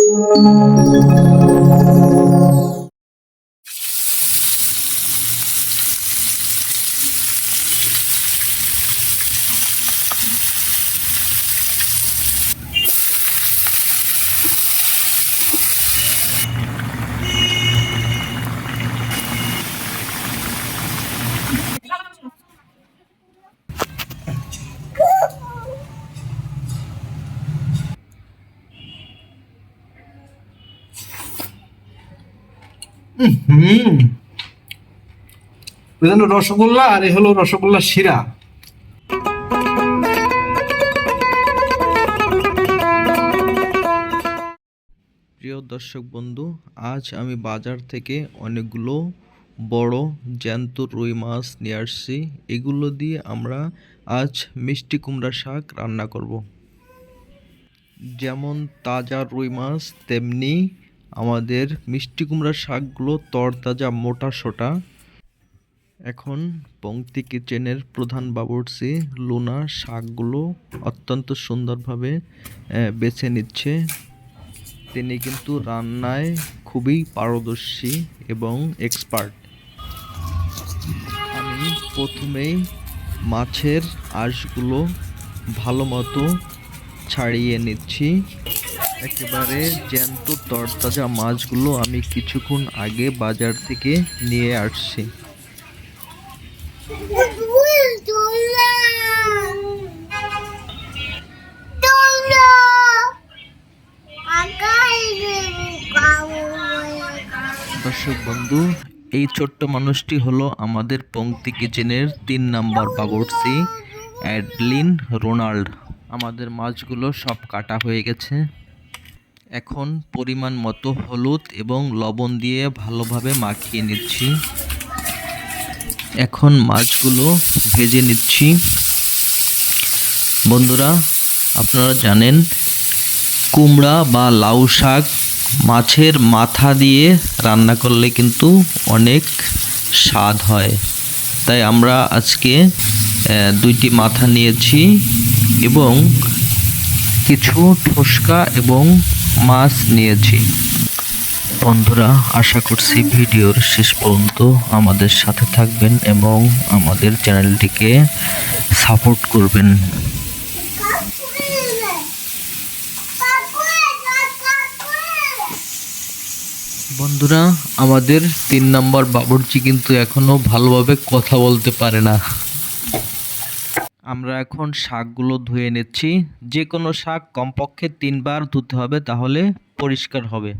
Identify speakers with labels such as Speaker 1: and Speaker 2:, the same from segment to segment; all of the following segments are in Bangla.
Speaker 1: হুম এটা রসগোল্লা আর এ হলো রসগোল্লা শিরা।
Speaker 2: প্রিয় দর্শক বন্ধু, আজ আমি বাজার থেকে অনেকগুলো বড় জ্যান্ত রুই মাছ নিয়ে আসছি। এগুলো দিয়ে আমরা আজ মিষ্টি কুমড়া শাক রান্না করব। যেমন তাজা রুই মাছ, তেমনি আমাদের মিষ্টি কুমড়ার শাকগুলো তরতাজা মোটা সোটা। এখন পংক্তি কিচেনের প্রধান বাবুর্চি লুনা শাকগুলো অত্যন্ত সুন্দরভাবে বেছে নিচ্ছে। তিনি কিন্তু রান্নায় খুবই পারদর্শী এবং এক্সপার্ট। আমি প্রথমেই মাছের আঁশগুলো ভালো মতো ছাড়িয়ে নিচ্ছি। একেবারে জ্যান্ত তরতাজা মাছগুলো আমি কিছুক্ষণ আগে বাজার থেকে নিয়ে আসছি। দর্শক বন্ধু এই ছোট্ট মানুষটি হলো আমাদের পংক্তি কিচেনের তিন নাম্বার বাবুর্চি অ্যাডলিন রোনাল্ড। আমাদের মাছগুলো সব কাটা হয়ে গেছে। এখন পরিমাণ মতো হলুদ এবং লবণ দিয়ে ভালোভাবে মাখিয়ে নিচ্ছি। এখন মাছগুলো ভেজে নিচ্ছি। বন্ধুরা, আপনারা জানেন, কুমড়া বা লাউ শাক মাছের মাথা দিয়ে রান্না করলে কিন্তু অনেক স্বাদ হয়। তাই আমরা আজকে দুইটি মাথা নিয়েছি এবং কিছু ঠোসকা এবং মাছ নিয়েছি। বন্ধুরা, আশা করছি ভিডিওর শেষ পর্যন্ত আমাদের সাথে থাকবেন এবং আমাদের চ্যানেলটিকে সাপোর্ট করবেন। বন্ধুরা, আমাদের তিন নম্বর বাবুর্চি কিন্তু এখনও ভালোভাবে কথা বলতে পারে না। আমরা এখন শাকগুলো ধুয়ে নিচ্ছি। যে কোনো শাক কমপক্ষে তিনবার ধুতে হবে, তাহলে পরিষ্কার হবে।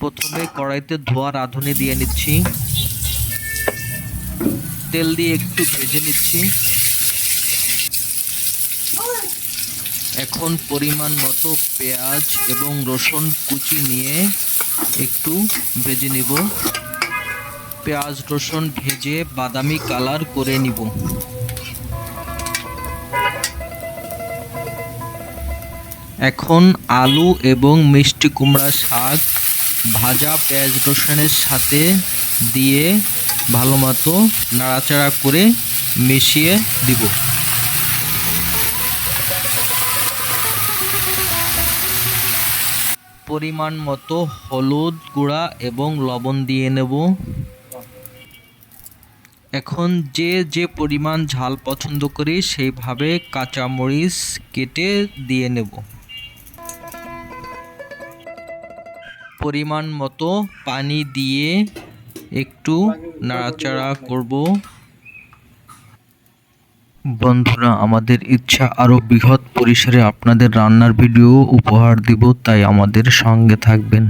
Speaker 2: প্রথমে কড়াইতে ধোয়া রাঁধুনি দিয়ে নিচ্ছি। তেল দিয়ে একটু ভেজে নিচ্ছি। এখন পরিমাণ মতো পেঁয়াজ এবং রসুন কুচি নিয়ে একটু ভেজে নিব। পেঁয়াজ রসুন ভেজে বাদামি কালার করে নিব। এখন আলু এবং মিষ্টি কুমড়া শাক ভাজা পেঁয়াজ রসুনের সাথে দিয়ে ভালো মতো নাড়াচাড়া করে মিশিয়ে দিব। পরিমাণ মতো হলুদ গুঁড়া এবং লবণ দিয়ে নেব। এখন যে যে পরিমাণ ঝাল পছন্দ করি সেইভাবে কাঁচামরিচ কেটে দিয়ে নেব। পরিমাণ মতো পানি দিয়ে একটু নাড়াচাড়া করব। বন্ধুরা, আমাদের ইচ্ছা আরও বৃহৎ পরিসরে আপনাদের রান্নার ভিডিও উপহার দিব, তাই আমাদের সঙ্গে থাকবেন।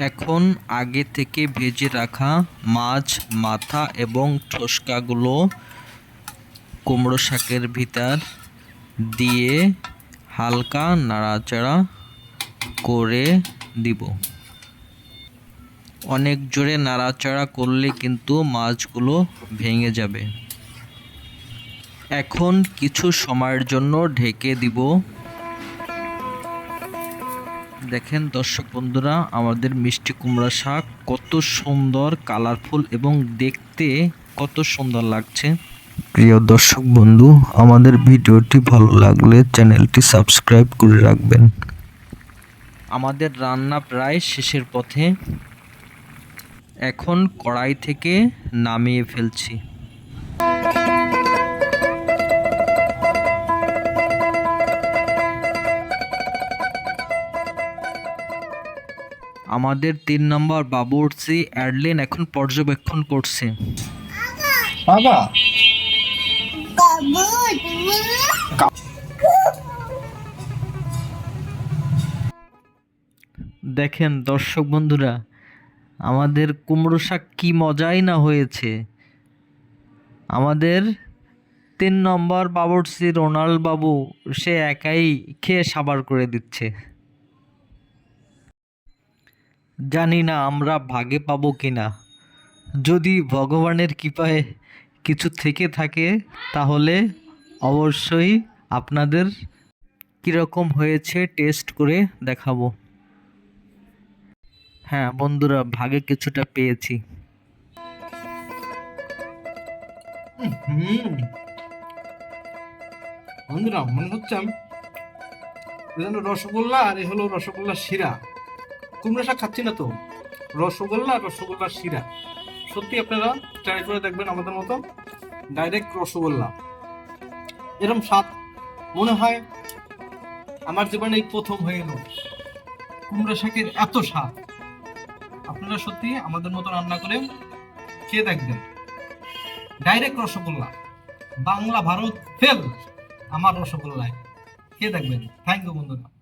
Speaker 2: এখন আগে থেকে ভেজে রাখা মাছ, মাথা এবং ঠোসকাগুলো কুমড়ো শাকের ভিতর দিয়ে হালকা নাড়াচাড়া করে দিব। অনেক জোরে নাড়াচাড়া করলে কিন্তু মাছগুলো ভেঙে যাবে। এখন কিছু সময়ের জন্য ঢেকে দিব দেখেন দর্শক বন্ধুরা, আমাদের মিষ্টি কুমড়া শাক কত সুন্দর কালারফুল এবং দেখতে কত সুন্দর লাগছে। প্রিয় দর্শক বন্ধু, আমাদের ভিডিওটি ভালো লাগলে চ্যানেলটি সাবস্ক্রাইব করে রাখবেন। আমাদের রান্না প্রায় শেষের পথে এখন কড়াই থেকে নামিয়ে ফেলছি। আমাদের তিন নম্বর বাবুর্চি অ্যাডলিন এখন পর্যবেক্ষণ করছে।
Speaker 1: বাবা।
Speaker 2: দেখেন দর্শক বন্ধুরা আমাদের কুমড়ো শাক কী মজাই না হয়েছে। আমাদের তিন নম্বর বাবুর্চি রোনাল্ড বাবু সে একাই খেয়ে সাবার করে দিচ্ছে। জানি না আমরা ভাগে পাবো কি না যদি ভগবানের কৃপায় কিছু থেকে থাকে, তাহলে অবশ্যই আপনাদের কীরকম হয়েছে টেস্ট করে দেখাবো। হ্যাঁ বন্ধুরা, ভাগে কিছুটা পেয়েছি।
Speaker 1: বন্ধুরা, মনে হচ্ছে রসগোল্লা আর এ হলো রসগোল্লা শিরা। কুমড়ো শাক খাচ্ছি না তো। রসগোল্লা রসগোল্লা শিরা। সত্যি আপনারা ট্রাই করে দেখবেন আমাদের মতো। ডাইরেক্ট রসগোল্লা। এরম স্বাদ মনে হয় আমার জীবনে এই প্রথম হয়ে গেল কুমড়া শাকের এত স্বাদ। আপনারা সত্যি আমাদের মতো রান্না করে খেয়ে দেখবেন। ডাইরেক্ট রসগোল্লা। বাংলা ভারত ফেল আমার রসগোল্লায়। খেয়ে দেখবেন। থ্যাংক ইউ বন্ধুরা।